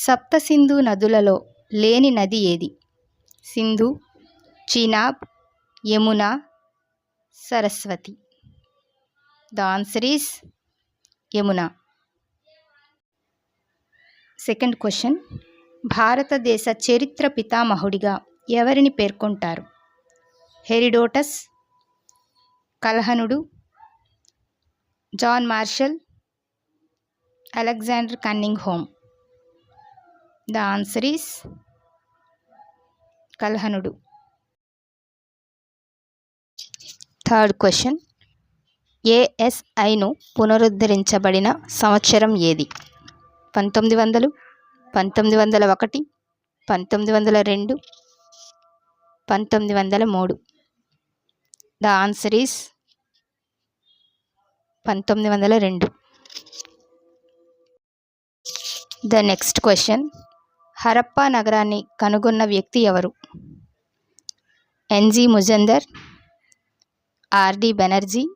సప్త సింధు నదులలో లేని నది ఏది? Sindhu Chenab Yamuna Saraswati. The answer is Yamuna. Second question. భారతదేశ చరిత్ర పితామహుడిగా ఎవరిని పేర్కొంటారు? Herodotus కలహనుడు John Marshall Alexander Cunningham the answer is కల్హనుడు third question ఏఎస్ఐను పునరుద్ధరించబడిన సంవత్సరం ఏది? పంతొమ్మిది వందలు పంతొమ్మిది వందల ఒకటి పంతొమ్మిది వందల రెండు పంతొమ్మిది వందల మూడు. ద ఆన్సర్ ఈస్ పంతొమ్మిది వందల రెండు. ద నెక్స్ట్ క్వశ్చన్ హరప్పా నగరాన్ని కనుగొన్న వ్యక్తి ఎవరు? NG Majumdar RD Banerjee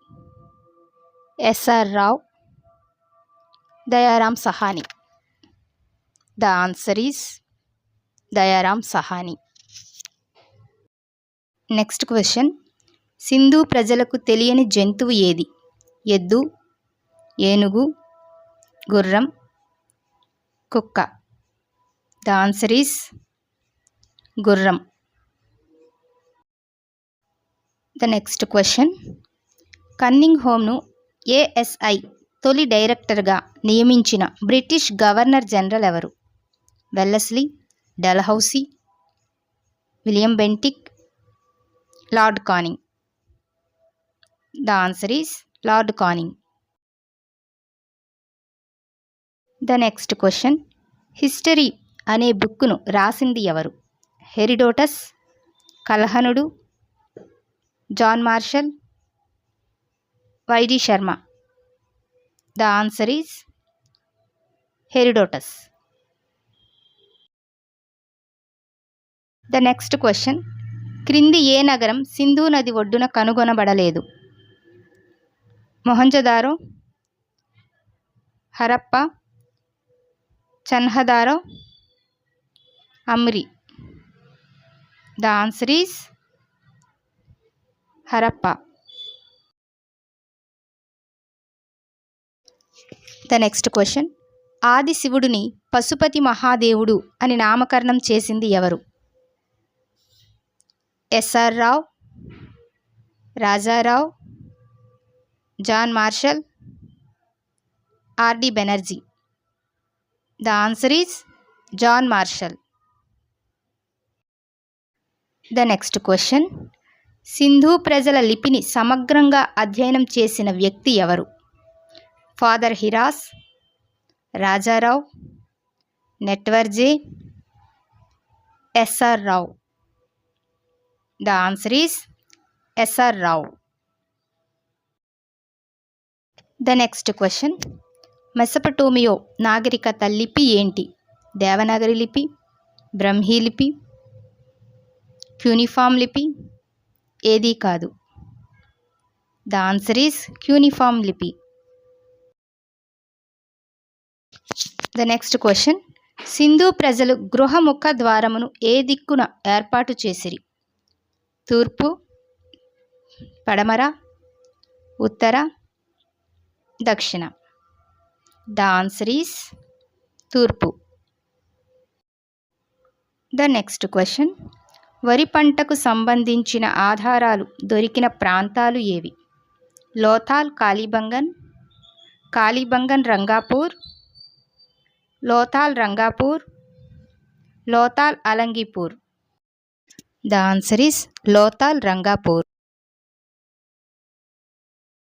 SR Rao Dayaram Sahni. The answer is Dayaram Sahni. Next question. Sindhu ప్రజలకు తెలియని జంతువు ఏది? ఎద్దు ఏనుగు గుర్రం కుక్క. ద ఆన్సర్ ఈస్ గుర్రం. The next question. కన్నింగ్ హోమ్ను ఏఎస్ఐ తొలి డైరెక్టర్గా నియమించిన బ్రిటిష్ గవర్నర్ జనరల్ ఎవరు? Wellesley Dalhousie William Bentinck Lord Canning. The answer is Lord Canning. The next question. History అనే బుక్కును రాసింది ఎవరు? Herodotus కలహనుడు John Marshall YD Sharma. The answer is Herodotus. The next question. క్రింది ఏ నగరం సింధు నది ఒడ్డున కనుగొనబడలేదు? Mohenjodaro Harappa Chanhudaro Amri. The answer is Harappa. The next question. ఆది శివుడిని పశుపతి మహాదేవుడు అని నామకరణం చేసింది ఎవరు? S R Rao Rajarao John Marshall R D Banerjee. The answer is John Marshall. The next question Sindhu ప్రజల లిపిని సమగ్రంగా అధ్యయనం చేసిన వ్యక్తి ఎవరు? Father Heras Rajarao నెట్వర్జీ S R Rao. The answer is S R Rao. The next question Mesopotamia నాగరికత లిపి ఏంటి? దేవనాగరి లిపి బ్రహ్మీ లిపి క్యూనిఫామ్ లిపి ఏదీ కాదు. ద ఆన్సర్ ఈస్ క్యూనిఫామ్ లిపి. The next question. సింధు ప్రజలు గృహముఖ ద్వారమును ఏ దిక్కున ఏర్పాటు చేసిరి? తూర్పు పడమర ఉత్తర దక్షిణ. ద ఆన్సర్ ఈస్ తూర్పు. The next question. వరి పంటకు సంబంధించిన ఆధారాలు దొరికిన ప్రాంతాలు ఏవి? Lothal Kalibangan Kalibangan Rangpur Lothal Rangpur Lothal Alamgirpur. The answer is Lothal Rangpur.